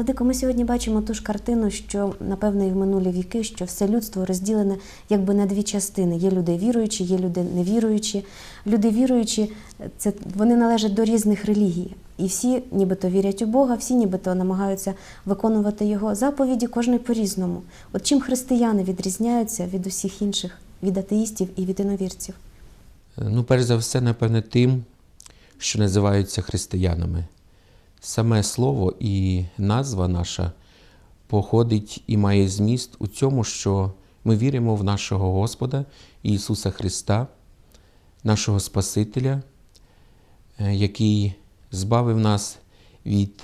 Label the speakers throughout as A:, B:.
A: Владико, ми сьогодні бачимо ту ж картину, що напевно і в минулі віки, що все людство розділене якби на дві частини. Є люди віруючі, є люди невіруючі. Люди віруючі, це вони належать до різних релігій. І всі нібито вірять у Бога, всі нібито намагаються виконувати його заповіді, кожний по-різному. От чим християни відрізняються від усіх інших, від атеїстів і від іновірців?
B: Ну, перш за все, напевне, тим, що називаються християнами. Саме слово і назва наша походить і має зміст у цьому, що ми віримо в нашого Господа Ісуса Христа, нашого Спасителя, е, який збавив нас від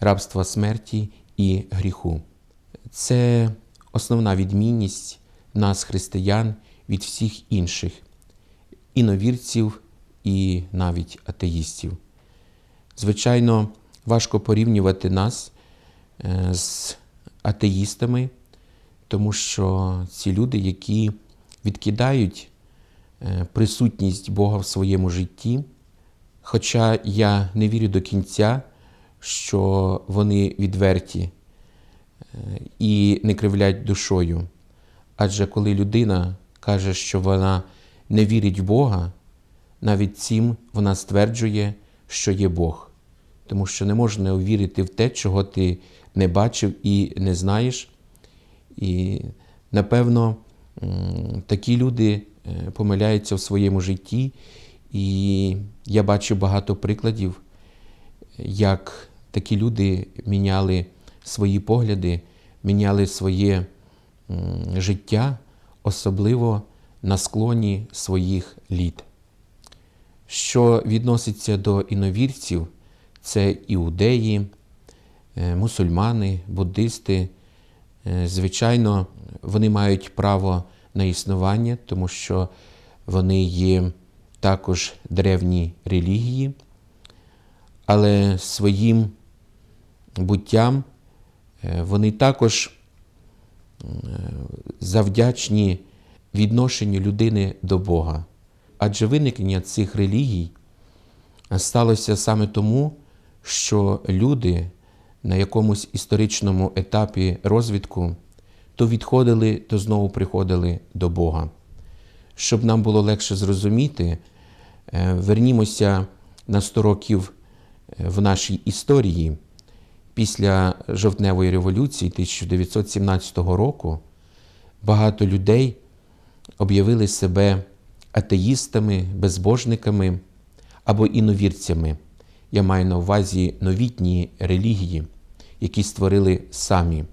B: рабства смерті і гріху. Це основна відмінність нас, християн, від всіх інших іновірців і навіть атеїстів. Звичайно, важко порівнювати нас е, з атеїстами, тому що ці люди, які відкидають е, присутність Бога в своєму житті, хоча я не вірю до кінця, що вони відверті е, і не кривлять душою. Адже коли людина каже, що вона не вірить в Бога, навіть цим вона стверджує, що є Бог. Тому що не можна увірити в те, чого ти не бачив і не знаєш. І, напевно, такі люди е, помиляються в своєму житті, і я бачу багато прикладів, як такі люди міняли свої погляди, міняли своє життя, особливо на склоні своїх літ. Що відноситься до іновірців, це іудеї, е, мусульмани, буддисти. Е, Звичайно, вони мають право на існування, тому що вони є також древні релігії, але своїм буттям е, вони також завдячні відношенню людини до Бога. Адже виникнення цих релігій сталося саме тому, що люди на якомусь історичному етапі розвитку то відходили, то знову приходили до Бога. Щоб нам було легше зрозуміти, е, вернімося на 100 років е, в нашій історії. Після жовтневої революції 1917 року багато людей об'явили себе атеїстами, безбожниками або іновірцями. Я маю на увазі новітні релігії, які створили самі.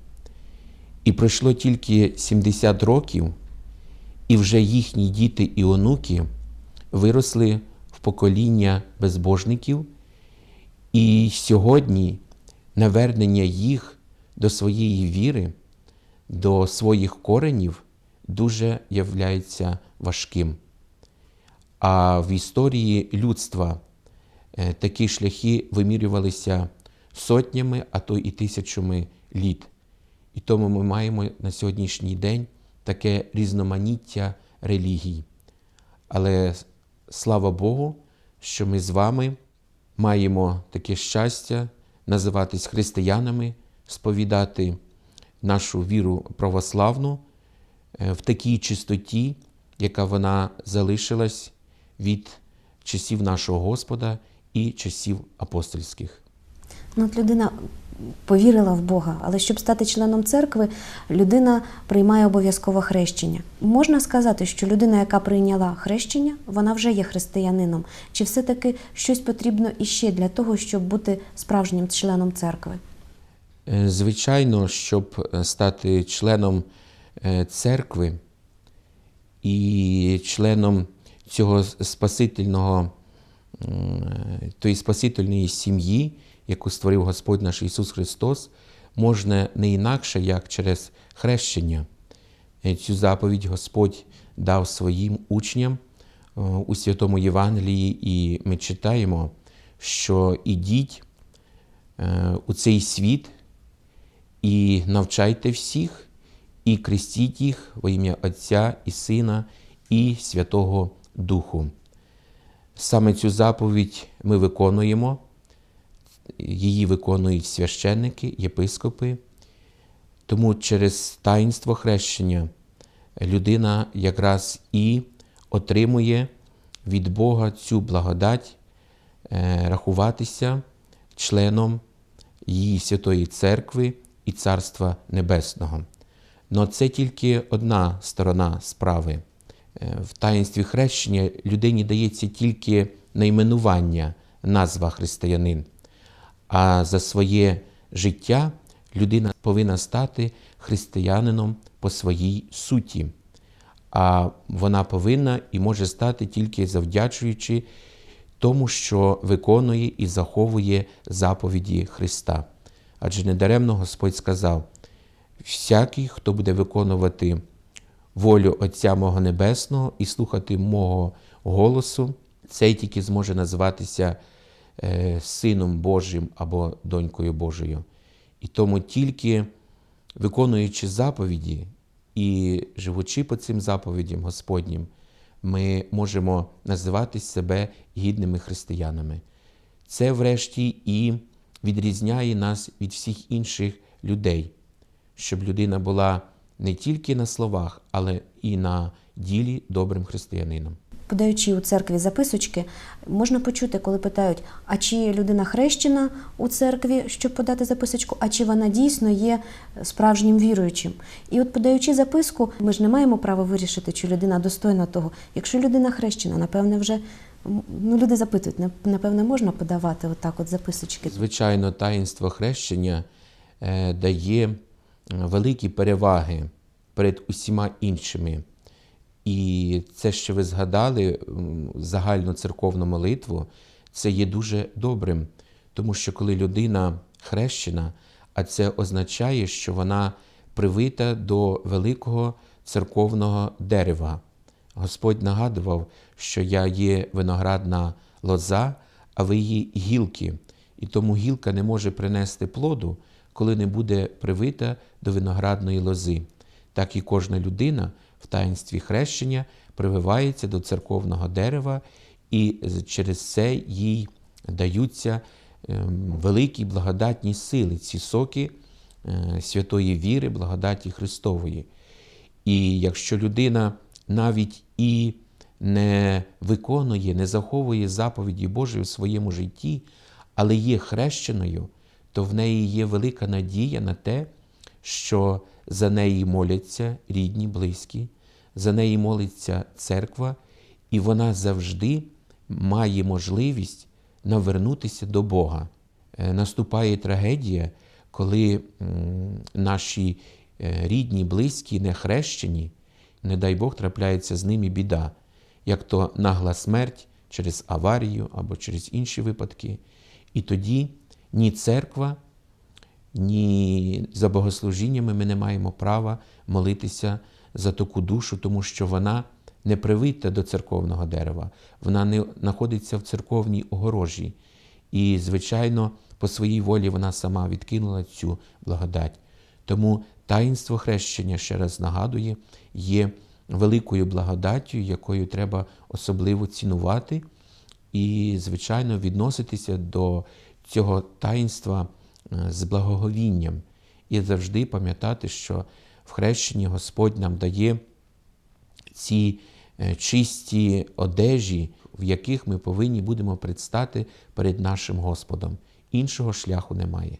B: І пройшло тільки 70 років, і вже їхні діти і онуки виросли в покоління безбожників, і сьогодні навернення їх до своєї віри, до своїх коренів дуже являється важким. А в історії людства такі шляхи вимірювалися сотнями, а то і тисячами літ. І тому ми маємо на сьогоднішній день таке різноманіття релігій. Але слава Богу, що ми з вами маємо таке щастя називатись християнами, сповідати нашу віру православну е, в такій чистоті, яка вона залишилась від часів нашого Господа і часів апостольських.
A: Ну, от людина повірила в Бога, але щоб стати членом церкви, людина приймає обов'язково хрещення. Можна сказати, що людина, яка прийняла хрещення, вона вже є християнином. Чи все-таки щось потрібно іще для того, щоб бути справжнім членом церкви?
B: Е, Звичайно, щоб е, стати членом е, церкви і членом цього спасительного, тої спасительної сім'ї, яку створив Господь наш Ісус Христос, можна не інакше, як через хрещення. Е, Цю заповідь Господь дав своїм учням е, у Святому Євангелії, і ми читаємо, що ідіть е, у цей світ і навчайте всіх, і крестіть їх во ім'я Отця і Сина і Святого Духу. Саме цю заповідь ми виконуємо. її виконують священники, єпископи. Тому через таїнство хрещення людина якраз і отримує від Бога цю благодать е, рахуватися членом її Святої Церкви і Царства Небесного. Но це тільки одна сторона справи. Е, В таїнстві хрещення людині дається тільки найменування, назва християнин. А за своє життя людина повинна стати християнином по своїй суті. А вона повинна і може стати тільки завдячуючи тому, що виконує і заховує заповіді Христа. Адже недаремно Господь сказав: всякий, хто буде виконувати волю Отця мого Небесного і слухати мого голосу, цей тільки зможе називатися е, Сином Божим або донькою Божою. І тому тільки виконуючи заповіді і живучи по цим заповідям Господнім, ми можемо називати себе гідними християнами. Це, врешті, і відрізняє нас від всіх інших людей, щоб людина була не тільки на словах, але і на ділі добрим християнином.
A: Подаючи у церкві записочки, можна почути, коли питають, а чи людина хрещена у церкві, щоб подати записочку, а чи вона дійсно є справжнім віруючим. І от подаючи записку, ми ж не маємо права вирішити, чи людина достойна того. Якщо людина хрещена, напевне, вже ну, люди запитують, нап- напевне, можна подавати отак от записочки.
B: Звичайно, таїнство хрещення е, дає великі переваги перед усіма іншими. І це, що ви згадали, загальну церковну молитву, це є дуже добрим, тому що коли людина хрещена, а це означає, що вона привита до великого церковного дерева. Господь нагадував, що я є виноградна лоза, а ви її гілки, і тому гілка не може принести плоду, коли не буде привита до виноградної лози. Так і кожна людина в таїнстві хрещення прививається до церковного дерева, і через це їй даються ем, великі благодатні сили, ці соки е, святої віри, благодаті Христової. І якщо людина навіть і не виконує, не заховує заповіді Божої в своєму житті, але є хрещеною, то в неї є велика надія на те, що за неї моляться рідні, близькі, за неї молиться церква, і вона завжди має можливість навернутися до Бога. Е, Наступає трагедія, коли наші е, рідні, близькі, не хрещені, не дай Бог, трапляється з ними біда, як то нагла смерть через аварію або через інші випадки. І тоді ні церква, ні за богослужіннями ми не маємо права молитися за таку душу, тому що вона не привита до церковного дерева, вона не знаходиться в церковній огорожі. І, звичайно, по своїй волі вона сама відкинула цю благодать. Тому таїнство хрещення, ще раз нагадує, є великою благодаттю, якою треба особливо цінувати і, звичайно, відноситися до цього таїнства е, з благоговінням і завжди пам'ятати, що в хрещенні Господь нам дає ці е, чисті одежі, в яких ми повинні будемо предстати перед нашим Господом. Іншого шляху немає.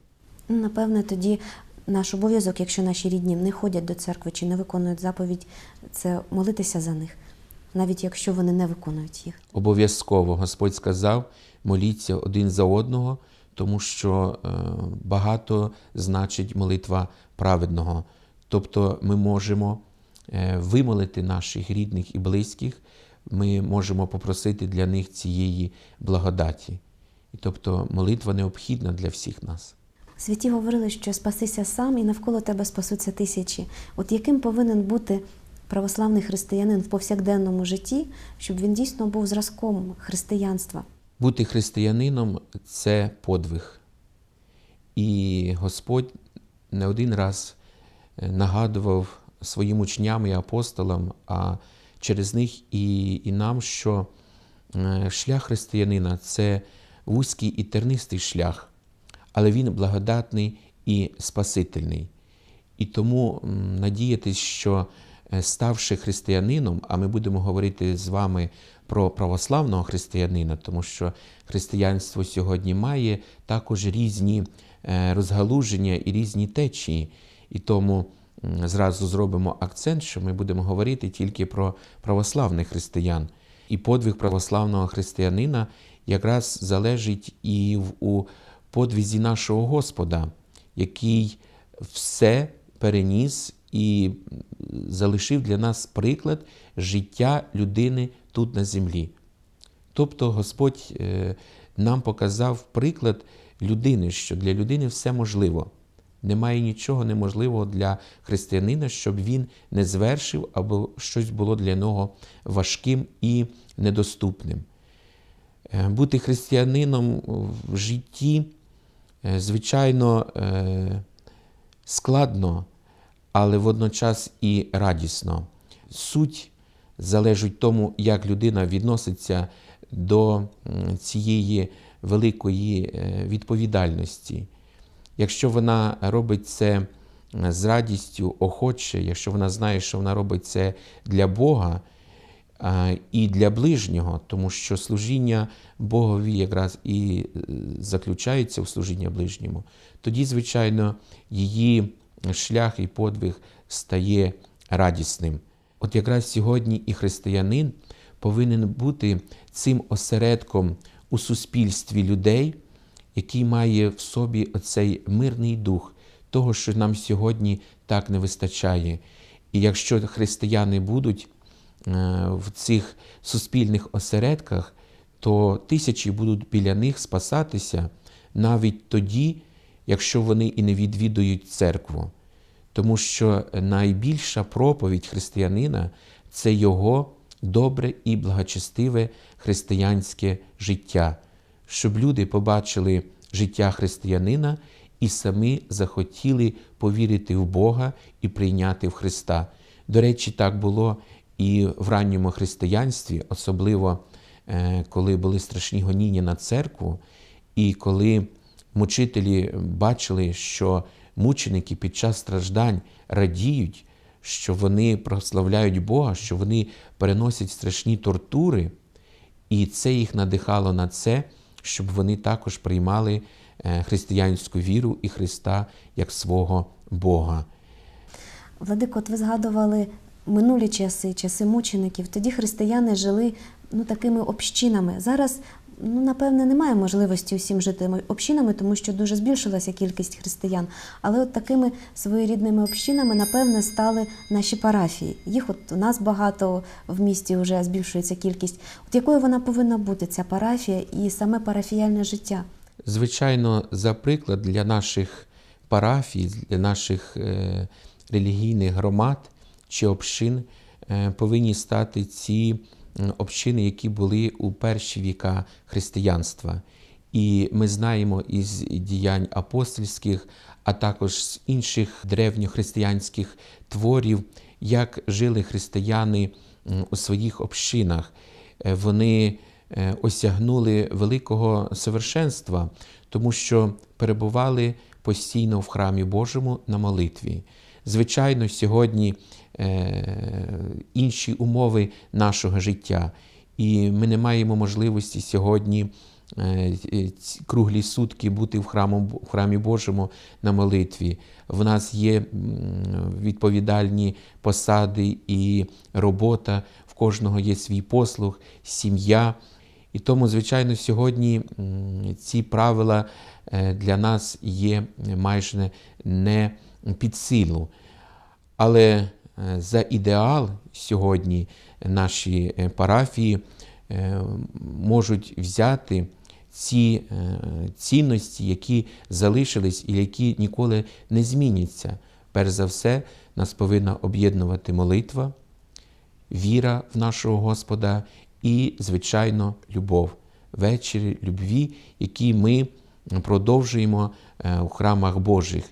A: Напевне, тоді наш обов'язок, якщо наші рідні не ходять до церкви чи не виконують заповідь, це молитися за них, навіть якщо вони не виконують їх.
B: Обов'язково Господь сказав: моліться один за одного, тому що е, багато значить молитва праведного. Тобто ми можемо е, вимолити наших рідних і близьких, ми можемо попросити для них цієї благодаті. І тобто молитва необхідна для всіх нас.
A: Святі говорили, що спасися сам і навколо тебе спасуться тисячі. От яким повинен бути православний християнин в повсякденному житті, щоб він дійсно був зразком християнства?
B: Бути християнином це подвиг. І Господь не один раз е, нагадував своїм учням і апостолам, а через них і, і нам, що е, шлях християнина це вузький і тернистий шлях. але Він благодатний і спасительний. І тому надіятись, що е, ставши християнином, а ми будемо говорити з вами про православного християнина, тому що християнство сьогодні має також різні е, розгалуження і різні течії. І тому зразу зробимо акцент, що ми будемо говорити тільки про православних християн. І подвиг православного християнина якраз залежить і у подвізі нашого Господа, який все переніс і залишив для нас приклад життя людини тут на землі. Тобто Господь е, нам показав приклад людини, що для людини все можливо. Немає нічого неможливого для християнина, щоб він не звершив або щось було для нього важким і недоступним. Е, Бути християнином в житті, е, звичайно, складно, але водночас і радісно. Суть залежить тому, як людина відноситься до цієї великої е, відповідальності. Якщо вона робить це з радістю, охоче, якщо вона знає, що вона робить це для Бога і для ближнього, тому що служіння Богові якраз і е, заключається в служіння ближньому, тоді, звичайно, її шлях і подвиг стає радісним. От якраз сьогодні і християнин повинен бути цим осередком у суспільстві людей, який має в собі оцей мирний дух, того, що нам сьогодні так не вистачає. І якщо християни будуть е, в цих суспільних осередках, то тисячі будуть біля них спасатися навіть тоді, якщо вони і не відвідують церкву. Тому що найбільша проповідь християнина це його добре і благочестиве християнське життя, щоб люди побачили життя християнина і самі захотіли повірити в Бога і прийняти в Христа. До речі, так було і в ранньому християнстві, особливо е, коли були страшні гоніння на церкву, і коли мучителі бачили, що мученики під час страждань радіють, що вони прославляють Бога, що вони переносять страшні тортури, і це їх надихало на це, щоб вони також приймали е, християнську віру і Христа як свого Бога.
A: Владико, от ви згадували минулі часи, часи мучеників. Тоді християни жили ну, такими общинами. Зараз, ну, напевне, немає можливості усім жити общинами, тому що дуже збільшилася кількість християн. Але от такими своєрідними общинами, напевне, стали наші парафії. Їх от у нас багато в місті вже збільшується кількість. От якою вона повинна бути, ця парафія і саме парафіяльне життя?
B: Звичайно, за приклад для наших парафій, для наших е, релігійних громад чи общин е, повинні стати ці общини, які були у перші віка християнства. І ми знаємо із діянь апостольських, а також з інших древньохристиянських творів, як жили християни у своїх общинах. Е, Вони е, осягнули великого совершенства, тому що перебували постійно в храмі Божому на молитві. Звичайно, сьогодні е, інші умови нашого життя, і ми не маємо можливості сьогодні е, круглі сутки бути в, храму, в храмі Божому на молитві. В нас є відповідальні посади і робота, в кожного є свій послуг, сім'я. І тому, звичайно, сьогодні ці правила е, для нас є майже не під силу. Але е, за ідеал сьогодні наші е, парафії е, можуть взяти ці цінності, які залишились і які ніколи не зміняться. Перш за все, нас повинна об'єднувати молитва, віра в нашого Господа і, звичайно, любов, вечері любві, які ми продовжуємо у храмах Божих.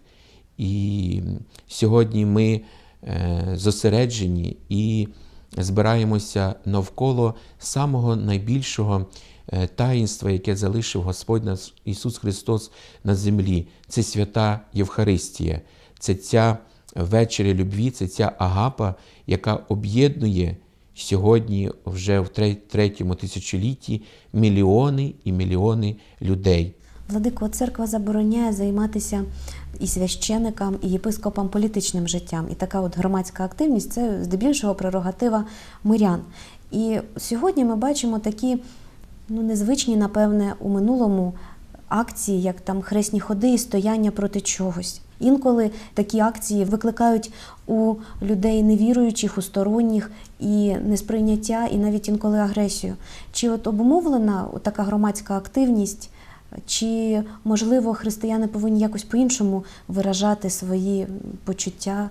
B: І сьогодні ми е, зосереджені і збираємося навколо самого найбільшого е, таїнства, яке залишив Господь наш Ісус Христос на землі. Це свята Євхаристія, це ця вечеря любві, це ця агапа, яка об'єднує сьогодні, вже в третьому тисячолітті, мільйони і мільйони людей.
A: Владико, церква забороняє займатися і священикам, і єпископам політичним життям. І така от громадська активність це здебільшого прерогатива мирян. І сьогодні ми бачимо такі ну, незвичні, напевне, у минулому акції, як там хресні ходи і стояння проти чогось. Інколи такі акції викликають у людей невіруючих, у сторонніх і несприйняття, і навіть інколи агресію. Чи от обумовлена така громадська активність? Чи можливо християни повинні якось по-іншому виражати свої почуття,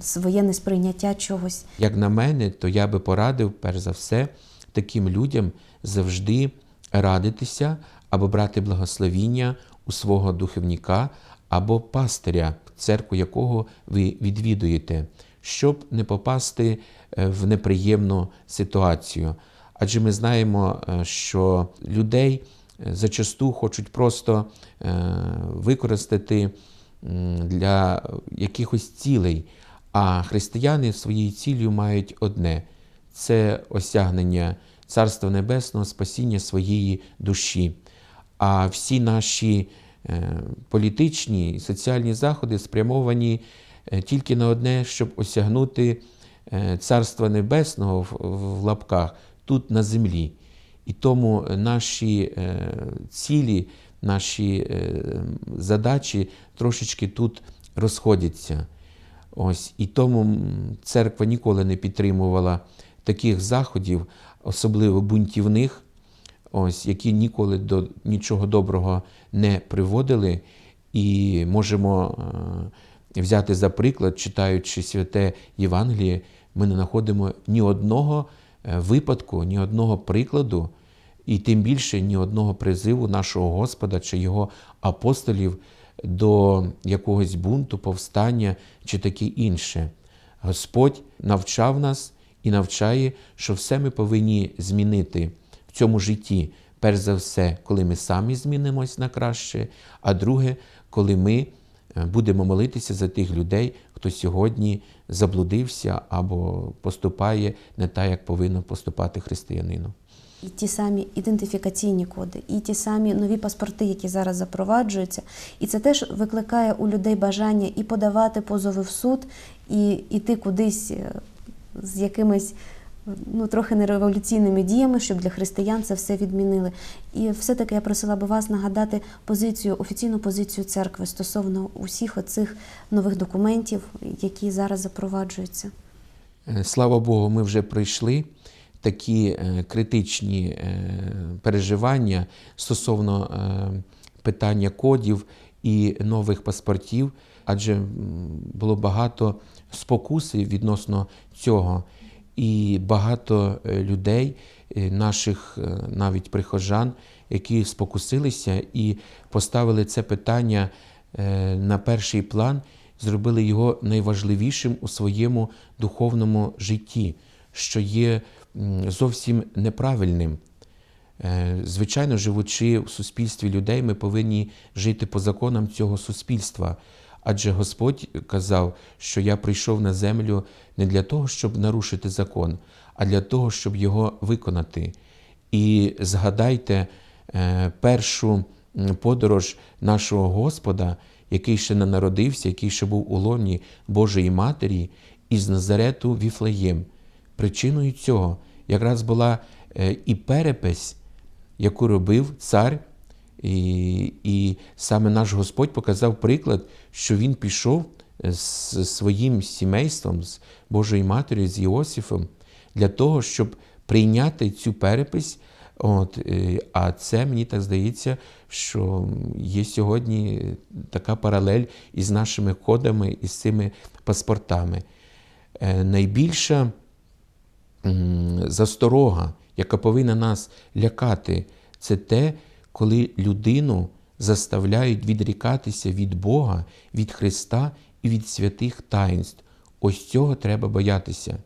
A: своє несприйняття чогось?
B: Як на мене, то я би порадив, перш за все, таким людям завжди радитися або брати благословіння у свого духовника або пастиря, церкву якого ви відвідуєте, щоб не попасти е, в неприємну ситуацію. Адже ми знаємо, е, що людей зачасту хочуть просто е, використати для якихось цілей. А християни своєю ціллю мають одне це осягнення Царства Небесного, спасіння своєї душі. А всі наші е, політичні і соціальні заходи спрямовані е, тільки на одне, щоб осягнути Царства Небесного в лапках тут на землі. І тому наші е, цілі, наші е, задачі трошечки тут розходяться. Ось і тому церква ніколи не підтримувала таких заходів, особливо бунтівних, ось, які ніколи до нічого доброго не приводили. І можемо е, взяти за приклад, читаючи святе Євангеліє, ми не знаходимо ні одного е, випадку, ні одного прикладу, і тим більше ні одного призиву нашого Господа чи його апостолів до якогось бунту, повстання чи таке інше. Господь навчав нас і навчає, що все ми повинні змінити в цьому житті. Перш за все, коли ми самі змінимось на краще, а друге, коли ми е, будемо молитися за тих людей, хто сьогодні заблудився або поступає не так, як повинно поступати християнину.
A: І ті самі ідентифікаційні коди, і ті самі нові паспорти, які зараз запроваджуються. І це теж викликає у людей бажання і подавати позови в суд, і йти кудись е, з якимись ну, трохи нереволюційними діями, щоб для християн це все відмінили. І все-таки я просила би вас нагадати позицію, офіційну позицію церкви стосовно усіх оцих нових документів, які зараз запроваджуються.
B: Е, Слава Богу, ми вже пройшли такі е, критичні е, переживання стосовно питання кодів і нових паспортів, адже було багато спокуси відносно цього. І багато е, людей, е, наших е, навіть прихожан, які спокусилися і поставили це питання на перший план, зробили його найважливішим у своєму духовному житті, що є зовсім неправильним. Звичайно, живучи в суспільстві людей, ми повинні жити по законам цього суспільства. Адже Господь казав, що я прийшов на землю не для того, щоб нарушити закон, а для того, щоб його виконати. І згадайте е, першу подорож нашого Господа, який ще не народився, який ще був у лоні Божої Матері, із Назарету Віфлеєм. Причиною цього якраз була е, і перепись, яку робив цар. І, і саме наш Господь показав приклад, що він пішов з своїм сімейством, з Божою Матір'ю, з Іосифом, для того, щоб прийняти цю перепись. От, е, а це мені так здається, що є сьогодні така паралель із нашими кодами, із цими паспортами. Е, Найбільша засторога, яка повинна нас лякати, це те, коли людину заставляють відрікатися від Бога, від Христа і від святих таїнств. Ось цього треба боятися.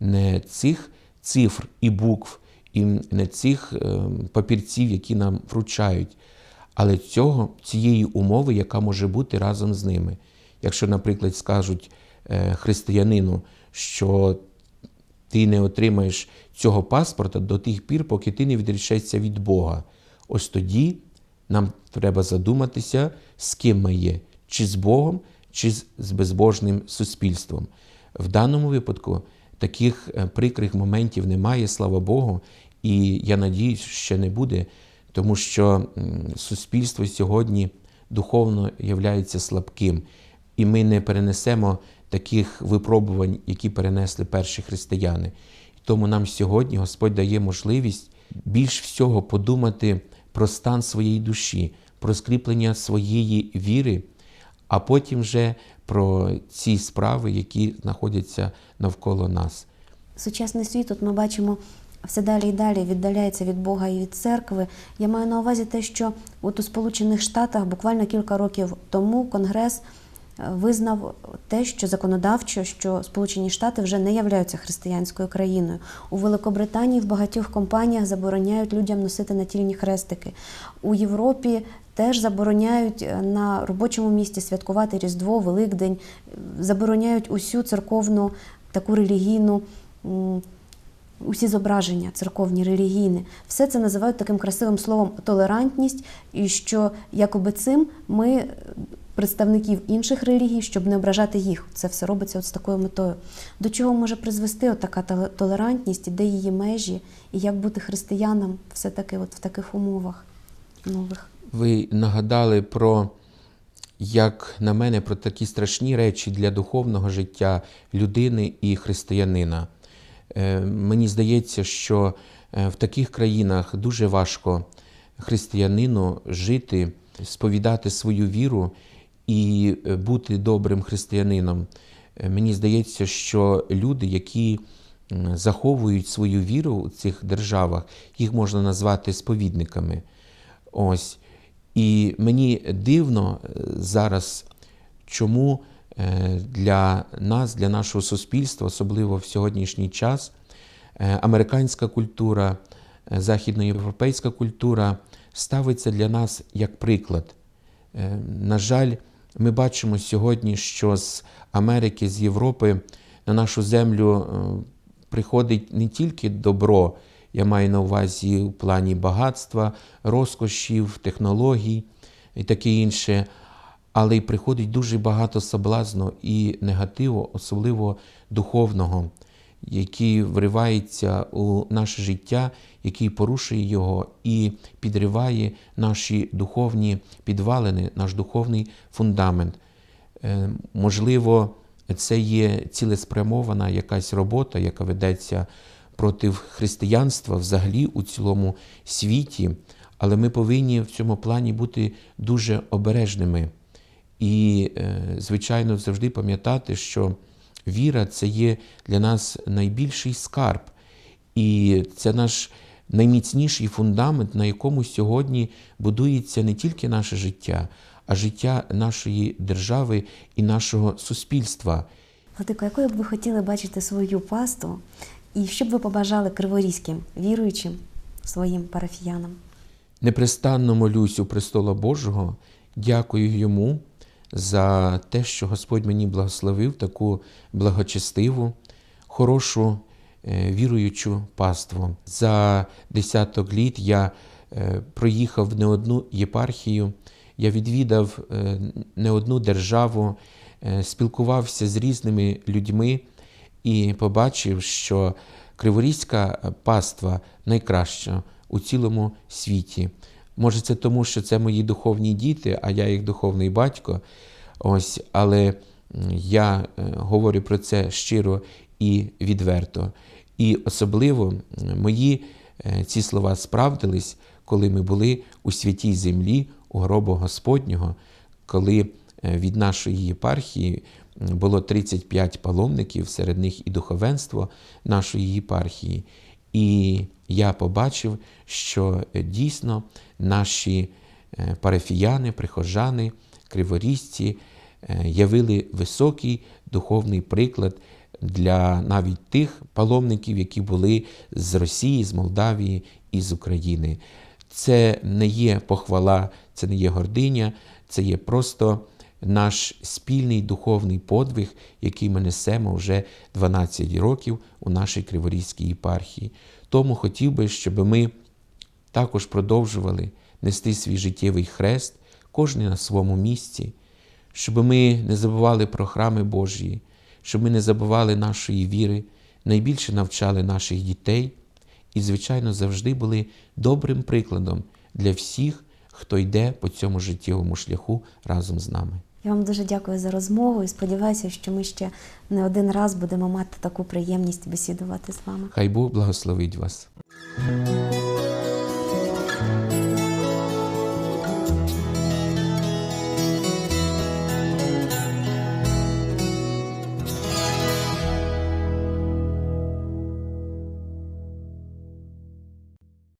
B: Не цих цифр і букв, і не цих е, папірців, які нам вручають, але цього, цієї умови, яка може бути разом з ними. Якщо, наприклад, скажуть е, християнину, що ти не отримаєш цього паспорта до тих пір, поки ти не відрішешся від Бога. Ось тоді нам треба задуматися, з ким ми є, чи з Богом, чи з безбожним суспільством. В даному випадку таких е, прикрих моментів немає, слава Богу, і я надіюсь, що не буде, тому що суспільство сьогодні духовно являється слабким, і ми не перенесемо таких випробувань, які перенесли перші християни. Тому нам сьогодні Господь дає можливість більш всього подумати про стан своєї душі, про скріплення своєї віри, а потім вже про ці справи, які знаходяться навколо нас.
A: Сучасний світ, от ми бачимо, все далі і далі віддаляється від Бога і від церкви. Я маю на увазі те, що от у Сполучених Штатах буквально кілька років тому Конгрес визнав те, що законодавчо, що Сполучені Штати вже не являються християнською країною. У Великобританії в багатьох компаніях забороняють людям носити натільні хрестики. У Європі теж забороняють е, на робочому місці святкувати Різдво, Великдень, забороняють усю церковну таку релігійну. Усі зображення церковні, релігійні, все це називають таким красивим словом толерантність, і що якоби цим ми е, представників інших релігій, щоб не ображати їх. Це все робиться от з такою метою. До чого може призвести от така толерантність, де її межі, і як бути християнам все-таки от в таких умовах нових?
B: Ви нагадали про, як на мене, про такі страшні речі для духовного життя людини і християнина. Е, Мені здається, що е, в таких країнах дуже важко християнину жити, сповідати свою віру і е, бути добрим християнином. Е, Мені здається, що люди, які заховують свою віру у цих державах, їх можна назвати сповідниками. Ось. І мені дивно е, зараз, чому для нас, для нашого суспільства, особливо в сьогоднішній час, американська культура, західноєвропейська культура ставиться для нас як приклад. На жаль, ми бачимо сьогодні, що з Америки, з Європи на нашу землю е, приходить не тільки добро, я маю на увазі в плані багатства, розкошів, технологій і таке інше, але й приходить дуже багато соблазну і негативу, особливо духовного, який вривається у наше життя, який порушує його і підриває наші духовні підвалини, наш духовний фундамент. Е, Можливо, це є цілеспрямована якась робота, яка ведеться проти християнства взагалі у цілому світі, але ми повинні в цьому плані бути дуже обережними. І, е, звичайно, завжди пам'ятати, що віра це є для нас найбільший скарб, і це наш найміцніший фундамент, на якому сьогодні будується не тільки наше життя, а життя нашої держави і нашого суспільства.
A: Владико, якою б ви хотіли бачити свою пасту, і що б ви побажали криворізьким віруючим своїм парафіянам?
B: Непрестанно молюсь у престола Божого, дякую йому за те, що Господь мені благословив таку благочестиву, хорошу, е, віруючу паству. За десяток літ я е, проїхав не одну єпархію, я відвідав е, не одну державу, спілкувався з різними людьми і побачив, що Криворізька паства найкраща у цілому світі. Може, це тому, що це мої духовні діти, а я їх духовний батько. Ось, але я е, говорю про це щиро і відверто. І особливо мої е, ці слова справдились, коли ми були у святій землі, у гробу Господнього, коли е, від нашої єпархії було 35 паломників, серед них і духовенство нашої єпархії. І я побачив, що е, дійсно наші е, парафіяни, прихожани, криворізці е, явили високий духовний приклад для навіть тих паломників, які були з Росії, з Молдавії і з України. Це не є похвала, це не є гординя, це є просто наш спільний духовний подвиг, який ми несемо вже 12 років у нашій Криворізькій єпархії. Тому хотів би, щоб ми також продовжували нести свій життєвий хрест, кожен на своєму місці, щоб ми не забували про храми Божі, щоб ми не забували нашої віри, найбільше навчали наших дітей і, звичайно, завжди були добрим прикладом для всіх, хто йде по цьому життєвому шляху разом з нами.
A: Я вам дуже дякую за розмову і сподіваюся, що ми ще не один раз будемо мати таку приємність бесідувати з вами.
B: Хай Бог благословить вас.